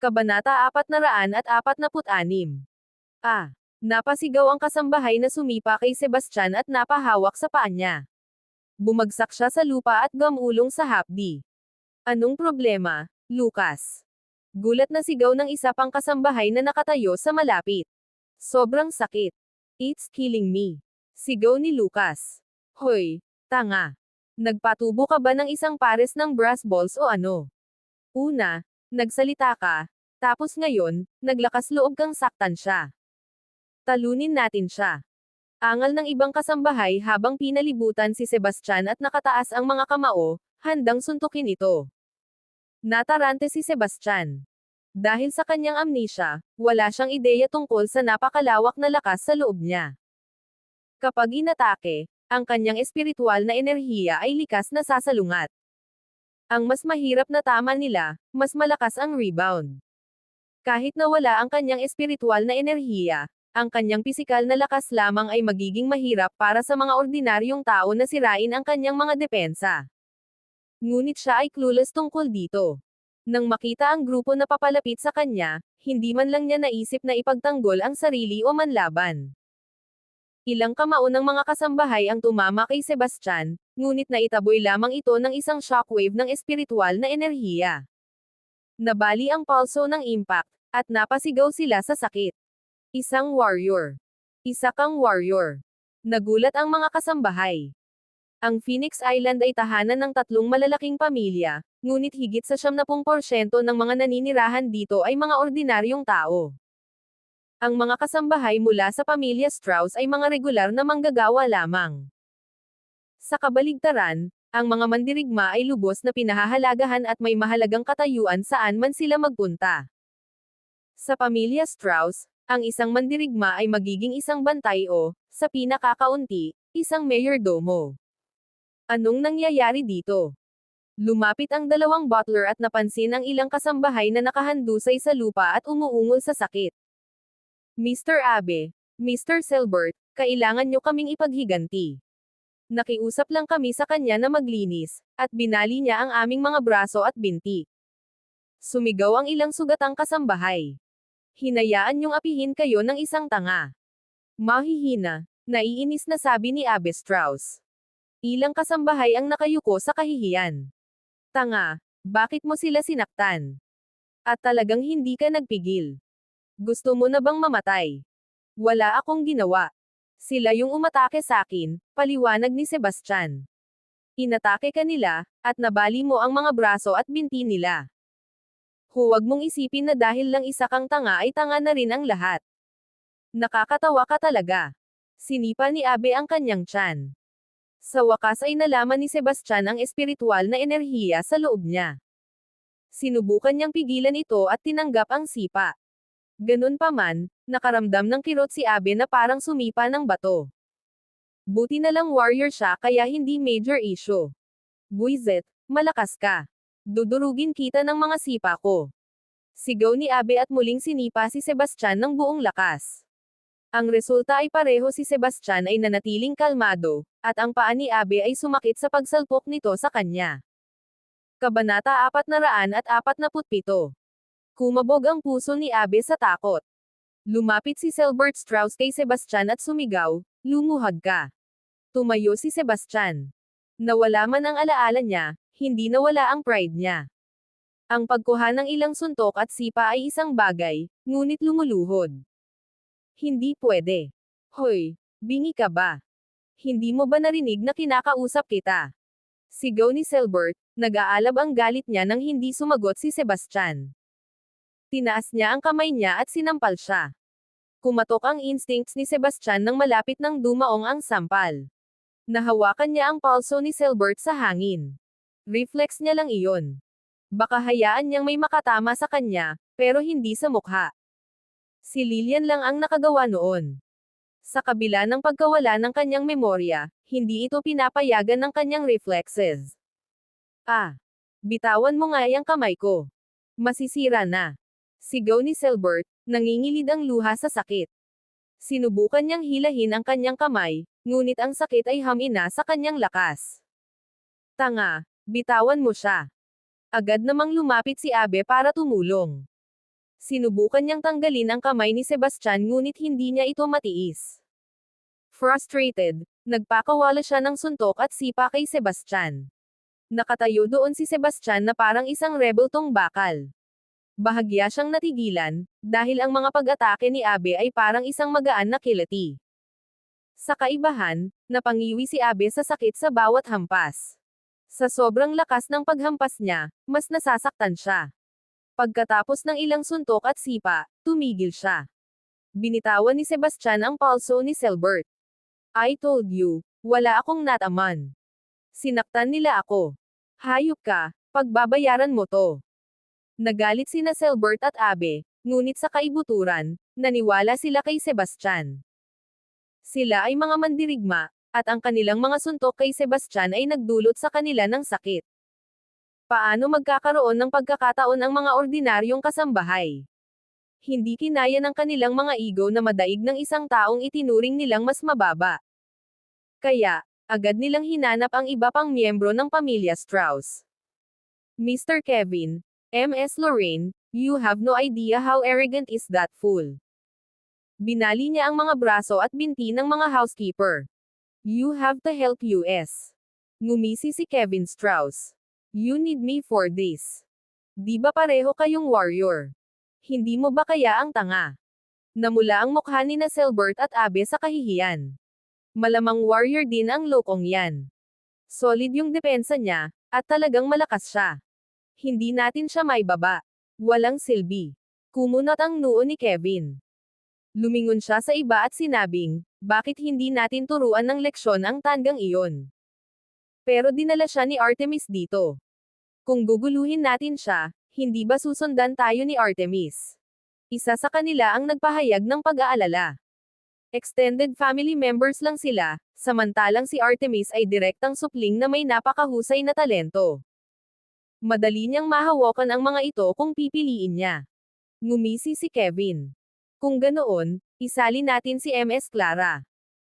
Kabanata 446. Ah. Napasigaw ang kasambahay na sumipa kay Sebastian at napahawak sa paa niya. Bumagsak siya sa lupa at gamulong sa hapdi. Anong problema, Lucas? Gulat na sigaw ng isa pang kasambahay na nakatayo sa malapit. Sobrang sakit. It's killing me. Sigaw ni Lucas. Hoy, tanga. Nagpatubo ka ba ng isang pares ng brass balls o ano? Una, nagsalita ka, tapos ngayon, naglakas loob kang saktan siya. Talunin natin siya. Angal ng ibang kasambahay habang pinalibutan si Sebastian at nakataas ang mga kamao, handang suntukin ito. Natarante si Sebastian. Dahil sa kanyang amnesia, wala siyang ideya tungkol sa napakalawak na lakas sa loob niya. Kapag inatake, ang kanyang espiritual na enerhiya ay likas na sasalungat. Ang mas mahirap na tama nila, mas malakas ang rebound. Kahit na wala ang kanyang espiritual na enerhiya, ang kanyang pisikal na lakas lamang ay magiging mahirap para sa mga ordinaryong tao na sirain ang kanyang mga depensa. Ngunit siya ay clueless tungkol dito. Nang makita ang grupo na papalapit sa kanya, hindi man lang niya naisip na ipagtanggol ang sarili o manlaban. Ilang kamao ng mga kasambahay ang tumama kay Sebastian, ngunit naitaboy lamang ito ng isang shockwave ng espiritual na enerhiya. Nabali ang pulso ng impact, at napasigaw sila sa sakit. Isang warrior. Isa kang warrior. Nagulat ang mga kasambahay. Ang Phoenix Island ay tahanan ng tatlong malalaking pamilya, ngunit higit sa 70% ng mga naninirahan dito ay mga ordinaryong tao. Ang mga kasambahay mula sa pamilya Strauss ay mga regular na manggagawa lamang. Sa kabaligtaran, ang mga mandirigma ay lubos na pinahahalagahan at may mahalagang katayuan saan man sila magpunta. Sa pamilya Strauss, ang isang mandirigma ay magiging isang bantay o, sa pinakakaunti, isang mayordomo. Anong nangyayari dito? Lumapit ang dalawang butler at napansin ang ilang kasambahay na nakahandusay sa lupa at umuungol sa sakit. Mr. Abe, Mr. Selbert, kailangan nyo kaming ipaghiganti. Nakiusap lang kami sa kanya na maglinis, at binali niya ang aming mga braso at binti. Sumigaw ang ilang sugatang kasambahay. Hinayaan niyong apihin kayo ng isang tanga. Mahihina, naiinis na sabi ni Abe Strauss. Ilang kasambahay ang nakayuko sa kahihiyan. Tanga, bakit mo sila sinaktan? At talagang hindi ka nagpigil. Gusto mo na bang mamatay? Wala akong ginawa. Sila yung umatake sa akin, paliwanag ni Sebastian. Inatake ka nila, at nabali mo ang mga braso at binti nila. Huwag mong isipin na dahil lang isa kang tanga ay tanga na rin ang lahat. Nakakatawa ka talaga. Sinipa ni Abe ang kanyang tiyan. Sa wakas ay nalaman ni Sebastian ang espiritual na enerhiya sa loob niya. Sinubukan niyang pigilan ito at tinanggap ang sipa. Ganun pa man, nakaramdam ng kirot si Abe na parang sumipa ng bato. Buti na lang warrior siya kaya hindi major issue. Buizet, malakas ka. Dudurugin kita ng mga sipa ko. Sigaw ni Abe at muling sinipa si Sebastian ng buong lakas. Ang resulta ay pareho si Sebastian ay nanatiling kalmado, at ang paa ni Abe ay sumakit sa pagsalpok nito sa kanya. Kabanata 447 Kumabog ang puso ni Abe sa takot. Lumapit si Selbert Strauss kay Sebastian at sumigaw, lumuhad ka. Tumayo si Sebastian. Nawala man ang alaala niya, hindi nawala ang pride niya. Ang pagkuha ng ilang suntok at sipa ay isang bagay, ngunit lumuluhod. Hindi pwede. Hoy, bingi ka ba? Hindi mo ba narinig na kinakausap kita? Sigaw ni Selbert, nag-aalab ang galit niya nang hindi sumagot si Sebastian. Tinaas niya ang kamay niya at sinampal siya. Kumatok ang instincts ni Sebastian nang malapit ng dumaong ang sampal. Nahawakan niya ang palso ni Selbert sa hangin. Reflex niya lang iyon. Baka hayaan niyang may makatama sa kanya, pero hindi sa mukha. Si Lilian lang ang nakagawa noon. Sa kabila ng pagkawala ng kanyang memorya, hindi ito pinapayagan ng kanyang reflexes. Ah! Bitawan mo nga yung kamay ko. Masisira na. Sigaw ni Selbert, nangingilid ang luha sa sakit. Sinubukan niyang hilahin ang kanyang kamay, ngunit ang sakit ay hamina sa kanyang lakas. Tanga, Bitawan mo siya. Agad namang lumapit si Abe para tumulong. Sinubukan niyang tanggalin ang kamay ni Sebastian ngunit hindi niya ito matiis. Frustrated, nagpakawala siya ng suntok at sipa kay Sebastian. Nakatayo doon si Sebastian na parang isang rebel tong bakal. Bahagya siyang natigilan, dahil ang mga pag-atake ni Abe ay parang isang magaan na kilati. Sa kaibahan, napangiwi si Abe sa sakit sa bawat hampas. Sa sobrang lakas ng paghampas niya, mas nasasaktan siya. Pagkatapos ng ilang suntok at sipa, tumigil siya. Binitawan ni Sebastian ang palso ni Selbert. I told you, wala akong nataman. Sinaktan nila ako. Hayop ka, pagbabayaran mo to. Nagalit sina Selbert at Abe, ngunit sa kaibuturan, naniwala sila kay Sebastian. Sila ay mga mandirigma, at ang kanilang mga suntok kay Sebastian ay nagdulot sa kanila ng sakit. Paano magkakaroon ng pagkakataon ang mga ordinaryong kasambahay? Hindi kinaya ng kanilang mga ego na madaig ng isang taong itinuring nilang mas mababa. Kaya, agad nilang hinanap ang iba pang miyembro ng pamilya Strauss. Mr. Kevin, MS Lorraine, you have no idea how arrogant is that fool. Binali niya ang mga braso at binti ng mga housekeeper. You have to help US. Ngumisi si Kevin Strauss. You need me for this. Di ba pareho kayong warrior? Hindi mo ba kaya ang tanga? Namula ang mukha ni na Selbert at Abe sa kahihiyan. Malamang warrior din ang lokong yan. Solid yung depensa niya, at talagang malakas siya. Hindi natin siya may baba. Walang silbi. Kumunot ang noo ni Kevin. Lumingon siya sa iba at sinabing, bakit hindi natin turuan ng leksyon ang tanggang iyon? Pero dinala siya ni Artemis dito. Kung guguluhin natin siya, hindi ba susundan tayo ni Artemis? Isa sa kanila ang nagpahayag ng pag-aalala. Extended family members lang sila, samantalang si Artemis ay direktang supling na may napakahusay na talento. Madali niyang mahawakan ang mga ito kung pipiliin niya. Ngumisi si Kevin. Kung ganoon, isali natin si MS Clara.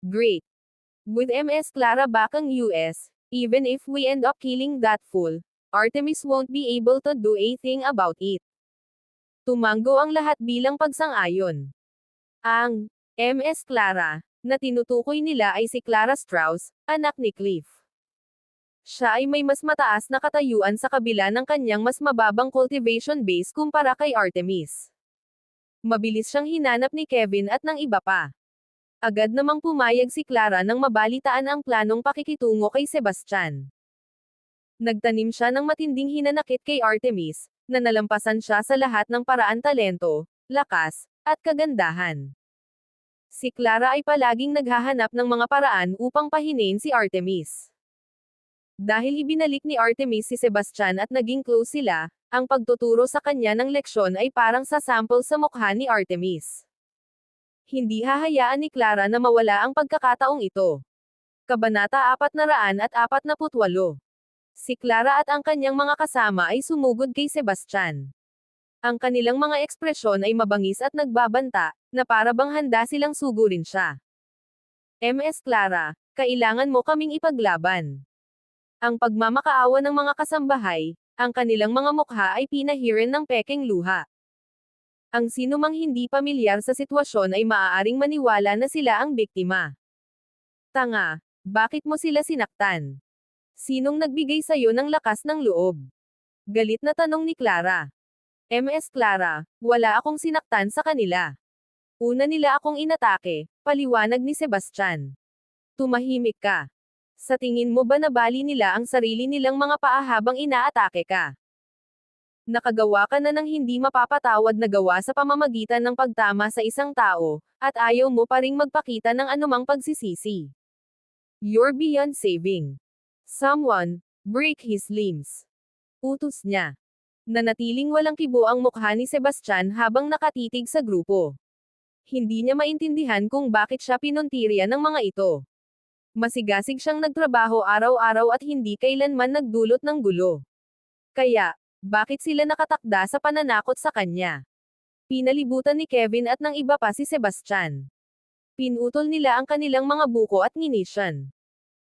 Great. With MS Clara back ang US, even if we end up killing that fool, Artemis won't be able to do a thing about it. Tumango ang lahat bilang pagsang-ayon. Ang MS Clara na tinutukoy nila ay si Clara Strauss, anak ni Cliff. Siya ay may mas mataas na katayuan sa kabila ng kanyang mas mababang cultivation base kumpara kay Artemis. Mabilis siyang hinanap ni Kevin at ng iba pa. Agad namang pumayag si Clara nang mabalitaan ang planong pakikitungo kay Sebastian. Nagtanim siya ng matinding hinanakit kay Artemis, na nalampasan siya sa lahat ng paraan talento, lakas, at kagandahan. Si Clara ay palaging naghahanap ng mga paraan upang pahinin si Artemis. Dahil ibinalik ni Artemis si Sebastian at naging close sila, ang pagtuturo sa kanya ng leksyon ay parang sa sample sa mukha ni Artemis. Hindi hahayaan ni Clara na mawala ang pagkakataong ito. Kabanata 448 Si Clara at ang kanyang mga kasama ay sumugod kay Sebastian. Ang kanilang mga ekspresyon ay mabangis at nagbabanta, na para bang handa silang sugurin siya. MS Clara, kailangan mo kaming ipaglaban. Ang pagmamakaawa ng mga kasambahay, ang kanilang mga mukha ay pinahirin ng peking luha. Ang sinumang hindi pamilyar sa sitwasyon ay maaaring maniwala na sila ang biktima. Tanga, bakit mo sila sinaktan? Sinong nagbigay sa'yo ng lakas ng loob? Galit na tanong ni Clara. MS Clara, wala akong sinaktan sa kanila. Una nila akong inatake, paliwanag ni Sebastian. Tumahimik ka. Sa tingin mo ba nabali nila ang sarili nilang mga paa habang inaatake ka? Nakagawa ka na ng hindi mapapatawad na gawa sa pamamagitan ng pagtama sa isang tao, at ayaw mo pa ring magpakita ng anumang pagsisisi. You're beyond saving. Someone, break his limbs. Utos niya. Nanatiling walang kibo ang mukha ni Sebastian habang nakatitig sa grupo. Hindi niya maintindihan kung bakit siya pinuntirya ng mga ito. Masigasig siyang nagtrabaho araw-araw at hindi kailanman nagdulot ng gulo. Kaya, bakit sila nakatakda sa pananakot sa kanya? Pinalibutan ni Kevin at ng iba pa si Sebastian. Pinutol nila ang kanilang mga buko at nginisyan.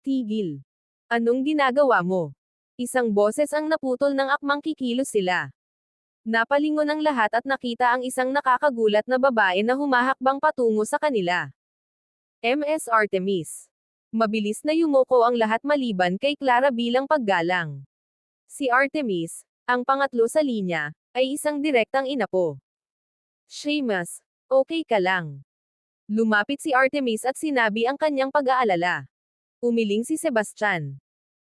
Tigil. Anong ginagawa mo? Isang boses ang naputol ng akmang kikilos sila. Napalingon ang lahat at nakita ang isang nakakagulat na babae na humahakbang patungo sa kanila. MS Artemis. Mabilis na yumuko ang lahat maliban kay Clara bilang paggalang. Si Artemis, ang pangatlo sa linya, ay isang direktang inapo. Seamus, okay ka lang. Lumapit si Artemis at sinabi ang kanyang pag-aalala. Umiling si Sebastian.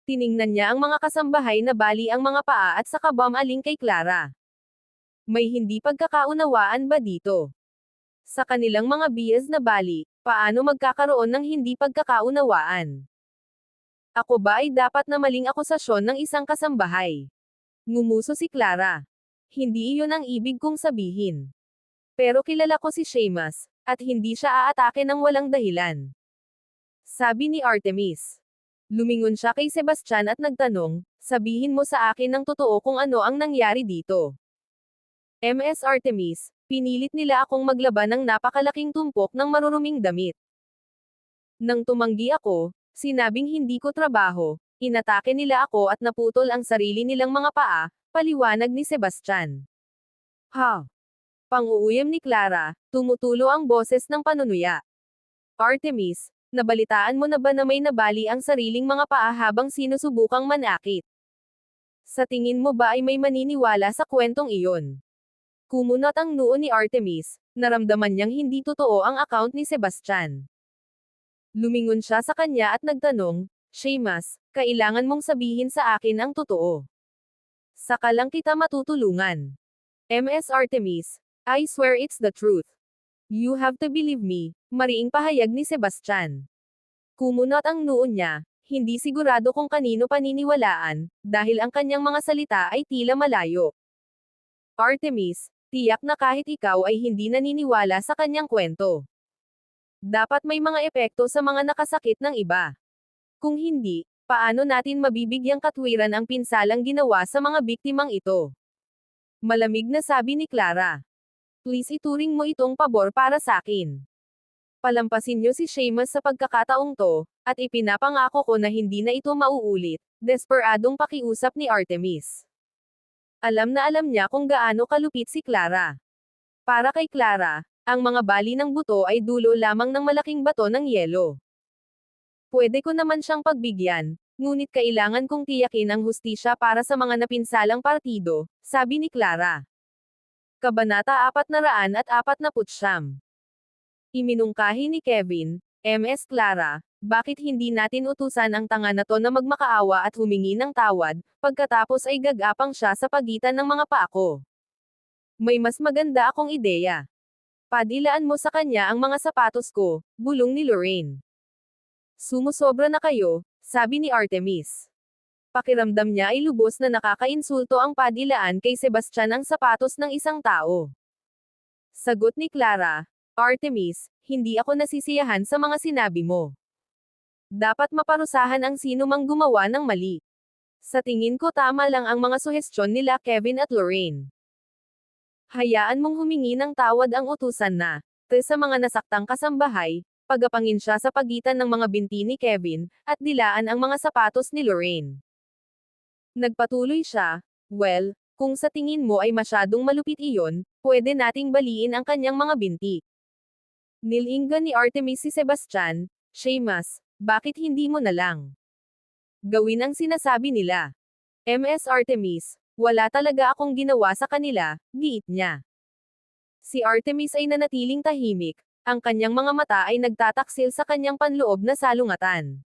Tiningnan niya ang mga kasambahay na bali ang mga paa at saka bumaling kay Clara. May hindi pagkakaunawaan ba dito? Sa kanilang mga bias na bali, paano magkakaroon ng hindi pagkakaunawaan? Ako ba ay dapat na maling akusasyon ng isang kasambahay? Ngumuso si Clara. Hindi iyon ang ibig kong sabihin. Pero kilala ko si Seamus, at hindi siya aatake ng walang dahilan. Sabi ni Artemis. Lumingon siya kay Sebastian at nagtanong, sabihin mo sa akin ng totoo kung ano ang nangyari dito. MS Artemis, pinilit nila akong maglaban ng napakalaking tumpok ng maruruming damit. Nang tumanggi ako, sinabing hindi ko trabaho, inatake nila ako at naputol ang sarili nilang mga paa, paliwanag ni Sebastian. Ha! Pang-uuyam ni Clara, tumutulo ang boses ng panunuya. Artemis, nabalitaan mo na ba na may nabali ang sariling mga paa habang sinusubukang manakit? Sa tingin mo ba ay may maniniwala sa kwentong iyon? Kumunot ang noo ni Artemis, naramdaman niyang hindi totoo ang account ni Sebastian. Lumingon siya sa kanya at nagtanong, Seamus, kailangan mong sabihin sa akin ang totoo. Saka lang kita matutulungan. MS Artemis, I swear it's the truth. You have to believe me, mariing pahayag ni Sebastian. Kumunot ang noo niya, hindi sigurado kung kanino paniniwalaan, dahil ang kanyang mga salita ay tila malayo. Artemis, tiyak na kahit ikaw ay hindi naniniwala sa kanyang kwento. Dapat may mga epekto sa mga nakasakit ng iba. Kung hindi, paano natin mabibigyang katwiran ang pinsalang ginawa sa mga biktimang ito? Malamig na sabi ni Clara. Please ituring mo itong pabor para sa akin. Palampasin niyo si Seamus sa pagkakataong to, at ipinapangako ko na hindi na ito mauulit, desperadong pakiusap ni Artemis. Alam na alam niya kung gaano kalupit si Clara. Para kay Clara, ang mga bali ng buto ay dulo lamang ng malaking bato ng yelo. Pwede ko naman siyang pagbigyan, ngunit kailangan kong tiyakin ang hustisya para sa mga napinsalang partido, sabi ni Clara. Kabanata 449 Iminungkahi ni Kevin, MS Clara, bakit hindi natin utusan ang tanga na to na magmakaawa at humingi ng tawad, pagkatapos ay gagapang siya sa pagitan ng mga paako. May mas maganda akong ideya. Padilaan mo sa kanya ang mga sapatos ko, bulong ni Lorraine. Sumusobra na kayo, sabi ni Artemis. Pakiramdam niya ay lubos na nakakainsulto ang padilaan kay Sebastian ang sapatos ng isang tao. Sagot ni Clara, Artemis, hindi ako nasisiyahan sa mga sinabi mo. Dapat maparusahan ang sino mang gumawa ng mali. Sa tingin ko tama lang ang mga suhestyon nila Kevin at Lorraine. Hayaan mong humingi ng tawad ang utusan na, te sa mga nasaktang kasambahay, pagapangin siya sa pagitan ng mga binti ni Kevin, at dilaan ang mga sapatos ni Lorraine. Nagpatuloy siya, well, kung sa tingin mo ay masyadong malupit iyon, pwede nating baliin ang kanyang mga binti. Nilinggan ni Artemis si Sebastian, Seamus, bakit hindi mo na lang? Gawin ang sinasabi nila. MS Artemis, wala talaga akong ginawa sa kanila, giit niya. Si Artemis ay nanatiling tahimik, ang kanyang mga mata ay nagtataksil sa kanyang panloob na salungatan.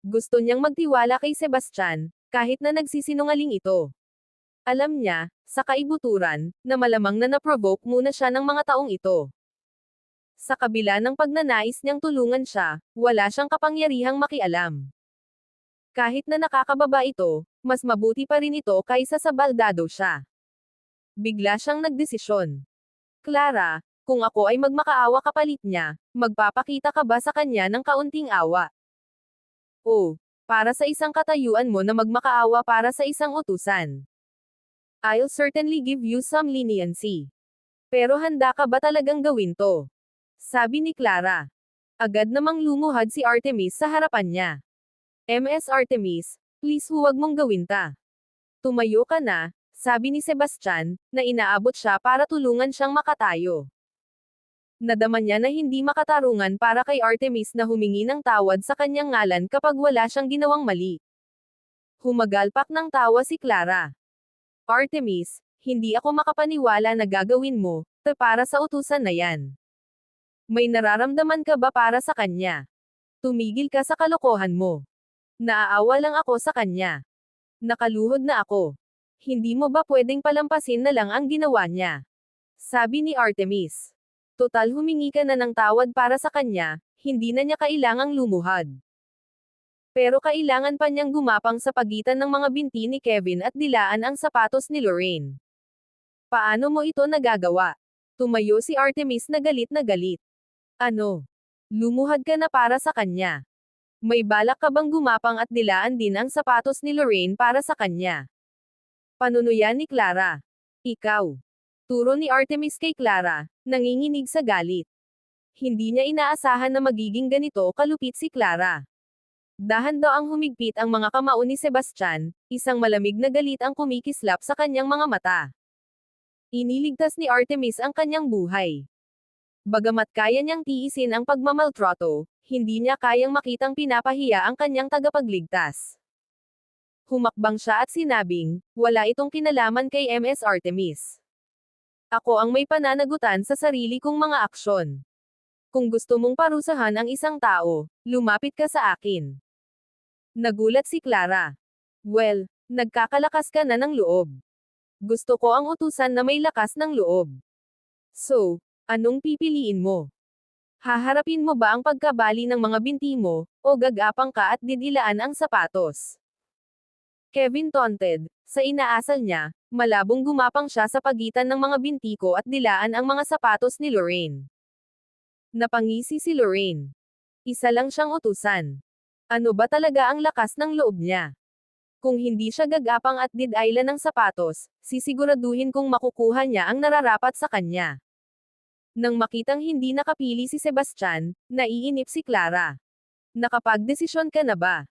Gusto niyang magtiwala kay Sebastian, kahit na nagsisinungaling ito. Alam niya, sa kaibuturan, na malamang na naprovoke muna siya ng mga taong ito. Sa kabila ng pagnanais niyang tulungan siya, wala siyang kapangyarihang makialam. Kahit na nakakababa ito, mas mabuti pa rin ito kaysa sa baldado siya. Bigla siyang nagdesisyon. Clara, kung ako ay magmakaawa kapalit niya, magpapakita ka ba sa kanya ng kaunting awa? O, para sa isang katayuan mo na magmakaawa para sa isang utusan. I'll certainly give you some leniency. Pero handa ka ba talagang gawin to? Sabi ni Clara. Agad namang lumuhad si Artemis sa harapan niya. MS Artemis, please huwag mong gawin ta. Tumayo ka na, Sabi ni Sebastian, na inaabot siya para tulungan siyang makatayo. Nadama niya na hindi makatarungan para kay Artemis na humingi ng tawad sa kanyang ngalan kapag wala siyang ginawang mali. Humagalpak ng tawa si Clara. Artemis, hindi ako makapaniwala na gagawin mo, te para sa utusan na yan. May nararamdaman ka ba para sa kanya? Tumigil ka sa kalokohan mo. Naaawa lang ako sa kanya. Nakaluhod na ako. Hindi mo ba pwedeng palampasin na lang ang ginawa niya? Sabi ni Artemis. Total humingi ka na ng tawad para sa kanya, hindi na niya kailangang lumuhad. Pero kailangan pa niyang gumapang sa pagitan ng mga binti ni Kevin at dilaan ang sapatos ni Lorraine. Paano mo ito nagagawa? Tumayo si Artemis na galit na galit. Ano? Lumuhad ka na para sa kanya. May balak ka bang gumapang at dilaan din ang sapatos ni Lorraine para sa kanya? Panunuyan ni Clara. Ikaw. Turo ni Artemis kay Clara, nanginginig sa galit. Hindi niya inaasahan na magiging ganito kalupit si Clara. Dahan daw ang humigpit ang mga kamao ni Sebastian, isang malamig na galit ang kumikislap sa kanyang mga mata. Iniligtas ni Artemis ang kanyang buhay. Bagamat kaya niyang tiisin ang pagmamaltrato, hindi niya kayang makitang pinapahiya ang kanyang tagapagligtas. Humakbang siya at sinabing, wala itong kinalaman kay MS Artemis. Ako ang may pananagutan sa sarili kong mga aksyon. Kung gusto mong parusahan ang isang tao, lumapit ka sa akin. Nagulat si Clara. Well, nagkakalakas ka na ng loob. Gusto ko ang utusan na may lakas ng loob. So, anong pipiliin mo? Haharapin mo ba ang pagkabali ng mga binti mo, o gagapang ka at didilaan ang sapatos? Kevin taunted, sa inaasal niya, malabong gumapang siya sa pagitan ng mga binti ko at dilaan ang mga sapatos ni Lorraine. Napangisi si Lorraine. Isa lang siyang utusan. Ano ba talaga ang lakas ng loob niya? Kung hindi siya gagapang at didailan ng sapatos, sisiguraduhin kong makukuha niya ang nararapat sa kanya. Nang makitang hindi nakapili si Sebastian, naiinip si Clara. Nakapagdesisyon ka na ba?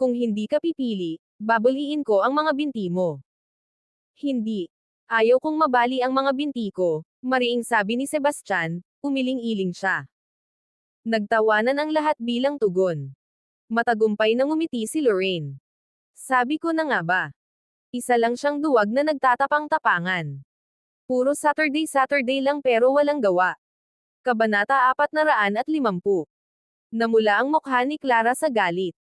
Kung hindi ka pipili, babuliin ko ang mga binti mo. Hindi. Ayaw kong mabali ang mga binti ko, mariing sabi ni Sebastian, umiling-iling siya. Nagtawanan ang lahat bilang tugon. Matagumpay na ngumiti si Lorraine. Sabi ko na nga ba? Isa lang siyang duwag na nagtatapang-tapangan. Puro Saturday-Saturday lang pero walang gawa. Kabanata 450. Namula ang mukha ni Clara sa galit.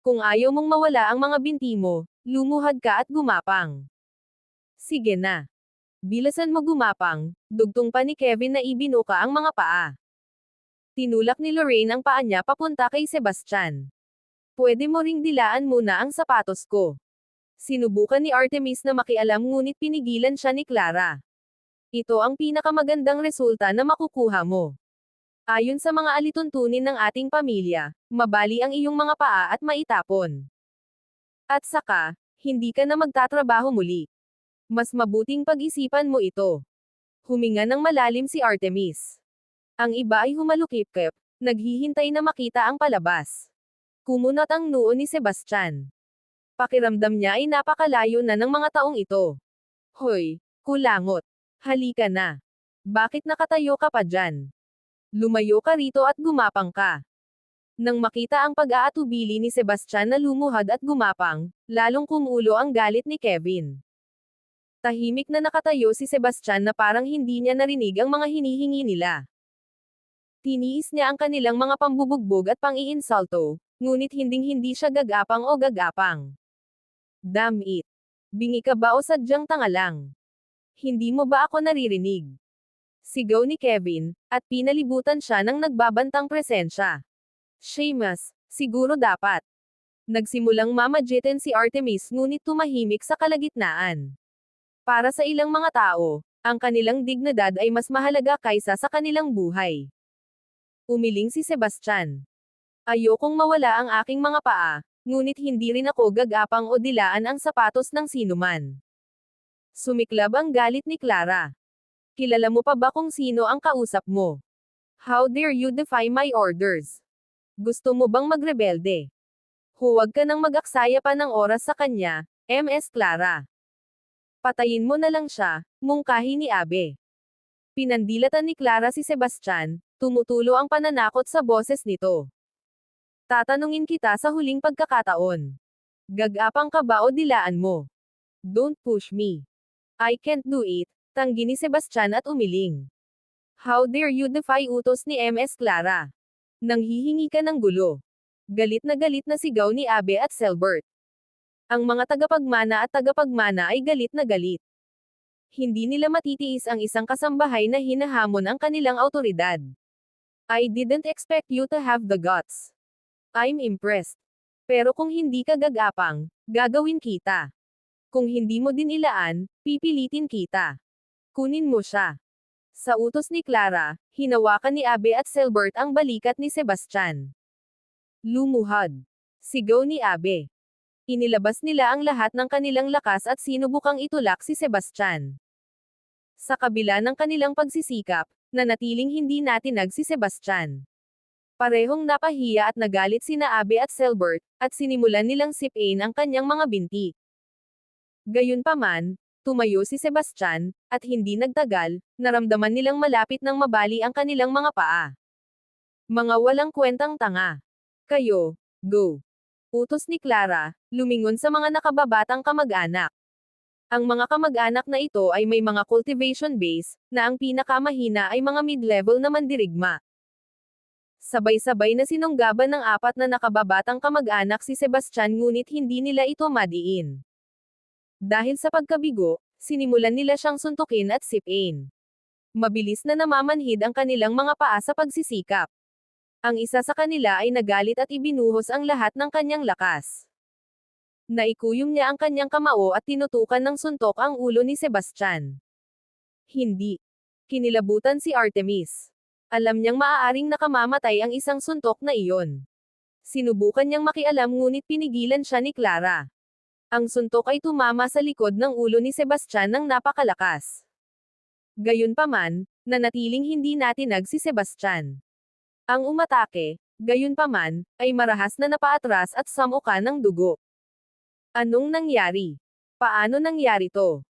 Kung ayaw mong mawala ang mga binti mo, lumuhad ka at gumapang. Sige na. Bilasan mo gumapang, dugtong pa ni Kevin na ibinuka ang mga paa. Tinulak ni Lorraine ang paa niya papunta kay Sebastian. Pwede mo ring dilaan muna ang sapatos ko. Sinubukan ni Artemis na makialam ngunit pinigilan siya ni Clara. Ito ang pinakamagandang resulta na makukuha mo. Ayon sa mga alituntunin ng ating pamilya, mabali ang iyong mga paa at maitapon. At saka, hindi ka na magtatrabaho muli. Mas mabuting pag-isipan mo ito. Huminga ng malalim si Artemis. Ang iba ay humalukip-kip, naghihintay na makita ang palabas. Kumunat ang noo ni Sebastian. Pakiramdam niya ay napakalayo na ng mga taong ito. Hoy, kulangot. Halika na. Bakit nakatayo ka pa dyan? Lumayo ka rito at gumapang ka. Nang makita ang pag-aatubili ni Sebastian na lumuhad at gumapang, lalong kumulo ang galit ni Kevin. Tahimik na nakatayo si Sebastian na parang hindi niya narinig ang mga hinihingi nila. Tiniis niya ang kanilang mga pambubugbog at pang-iinsalto, ngunit hinding-hindi siya gagapang o gagapang. Damn it! Bingi ka ba o sadyang tanga lang? Hindi mo ba ako naririnig? Sigaw ni Kevin, at pinalibutan siya ng nagbabantang presensya. Seamus, siguro dapat. Nagsimulang mamajitin si Artemis ngunit tumahimik sa kalagitnaan. Para sa ilang mga tao, ang kanilang dignidad ay mas mahalaga kaysa sa kanilang buhay. Umiling si Sebastian. Ayokong mawala ang aking mga paa, ngunit hindi rin ako gagapang o dilaan ang sapatos ng sinuman. Sumiklab ang galit ni Clara. Kilala mo pa ba kung sino ang kausap mo? How dare you defy my orders? Gusto mo bang magrebelde? Huwag ka nang mag-aksaya pa ng oras sa kanya, MS Clara. Patayin mo na lang siya, mungkahi ni Abe. Pinandilatan ni Clara si Sebastian, tumutulo ang pananakot sa boses nito. Tatanungin kita sa huling pagkakataon. Gagapang ka ba o dilaan mo? Don't push me. I can't do it, tanggi ni Sebastian at umiling. How dare you defy utos ni MS Clara? Nanghihingi ka ng gulo. Galit na galit na sigaw ni Abe at Selbert. Ang mga tagapagmana at tagapagmana ay galit na galit. Hindi nila matitiis ang isang kasambahay na hinahamon ang kanilang autoridad. I didn't expect you to have the guts. I'm impressed. Pero kung hindi ka gagapang, gagawin kita. Kung hindi mo din ilaan, pipilitin kita. Kunin mo siya. Sa utos ni Clara, hinawakan ni Abe at Selbert ang balikat ni Sebastian. Lumuhad. Sigaw ni Abe. Inilabas nila ang lahat ng kanilang lakas at sinubukang itulak si Sebastian. Sa kabila ng kanilang pagsisikap, nanatiling hindi natinag si Sebastian. Parehong napahiya at nagalit sina Abe at Selbert, at sinimulan nilang sipain ang kanyang mga binti. Gayunpaman, tumayo si Sebastian, at hindi nagtagal, naramdaman nilang malapit ng mabali ang kanilang mga paa. Mga walang kwentang tanga. Kayo, go. Utos ni Clara, lumingon sa mga nakababatang kamag-anak. Ang mga kamag-anak na ito ay may mga cultivation base, na ang pinakamahina ay mga mid-level na mandirigma. Sabay-sabay na sinunggaban ng apat na nakababatang kamag-anak si Sebastian ngunit hindi nila ito madiin. Dahil sa pagkabigo, sinimulan nila siyang suntukin at sipin. Mabilis na namamanhid ang kanilang mga paa sa pagsisikap. Ang isa sa kanila ay nagalit at ibinuhos ang lahat ng kanyang lakas. Naikuyom niya ang kanyang kamao at tinutukan ng suntok ang ulo ni Sebastian. Hindi. Kinilabutan si Artemis. Alam niyang maaaring nakamamatay ang isang suntok na iyon. Sinubukan niyang makialam ngunit pinigilan siya ni Clara. Ang suntok ay tumama sa likod ng ulo ni Sebastian ng napakalakas. Gayunpaman, nanatiling hindi natinag si Sebastian. Ang umatake, gayunpaman, ay marahas na napaatras at samuka ng dugo. Anong nangyari? Paano nangyari to?